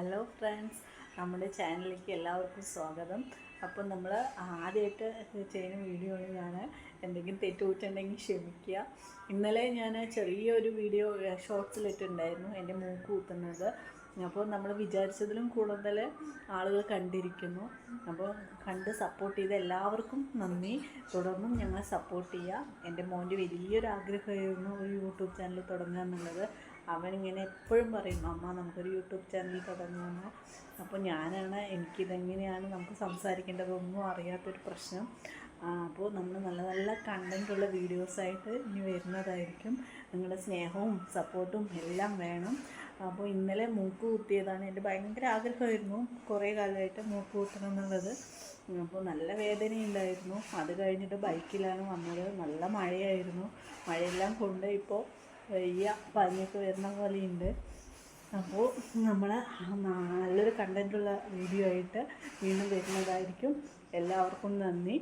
Hello friends നമ്മുടെ ചാനലിലേക്ക് എല്ലാവർക്കും സ്വാഗതം. അപ്പം നമ്മൾ ആദ്യമായിട്ട് ചെയ്യുന്ന വീഡിയോ ആണ് ഞാൻ എന്തെങ്കിലും തെറ്റുപറ്റുണ്ടെങ്കിൽ ക്ഷമിക്കുക. ഇന്നലെ ഞാൻ ചെറിയൊരു വീഡിയോ ഷോർട്സിലിട്ടുണ്ടായിരുന്നു എന്റെ മൂക്ക് കൂത്തുന്നത്. അപ്പോൾ നമ്മൾ വിചാരിച്ചതിലും കൂടുതൽ ആളുകൾ കണ്ടിരിക്കുന്നു. അപ്പോൾ കണ്ട് സപ്പോർട്ട് ചെയ്ത എല്ലാവർക്കും നന്ദി. തുടർന്നും ഞങ്ങളെ സപ്പോർട്ട് ചെയ്യുക എന്റെ മോന്റെ വലിയൊരു ആഗ്രഹമായിരുന്നു ഒരു യൂട്യൂബ് ചാനൽ തുടങ്ങുക എന്നുള്ളത് അവനിങ്ങനെ എപ്പോഴും പറയും അമ്മ നമുക്കൊരു യൂട്യൂബ് ചാനൽ തുടങ്ങുമെന്ന് അപ്പോൾ ഞാനാണ് എനിക്കിതെങ്ങനെയാണ് നമുക്ക് സംസാരിക്കേണ്ടതൊന്നും അറിയാത്തൊരു പ്രശ്നം. അപ്പോൾ നമ്മൾ നല്ല നല്ല കണ്ടന്റുള്ള വീഡിയോസായിട്ട് ഇനി വരുന്നതായിരിക്കും. നിങ്ങളുടെ സ്നേഹവും സപ്പോർട്ടും എല്ലാം വേണം. അപ്പോൾ ഇന്നലെ മൂക്ക് കുത്തിയതാണ്. എന്റെ ഭയങ്കര ആഗ്രഹമായിരുന്നു കുറേ കാലമായിട്ട് മൂക്ക് കുത്തണം എന്നുള്ളത്. അപ്പോൾ നല്ല വേദന ഉണ്ടായിരുന്നു. അത് കഴിഞ്ഞിട്ട് ബൈക്കിലാണ് വന്നത്. നല്ല മഴയായിരുന്നു. മഴയെല്ലാം കൊണ്ട് ഇപ്പോൾ വയ്യ. പനിയൊക്കെ വരുന്ന പോലെയുണ്ട്. അപ്പോൾ നമ്മൾ നല്ലൊരു കണ്ടന്റുള്ള വീഡിയോ ആയിട്ട് വീണ്ടും വരുന്നതായിരിക്കും. എല്ലാവർക്കും നന്ദി.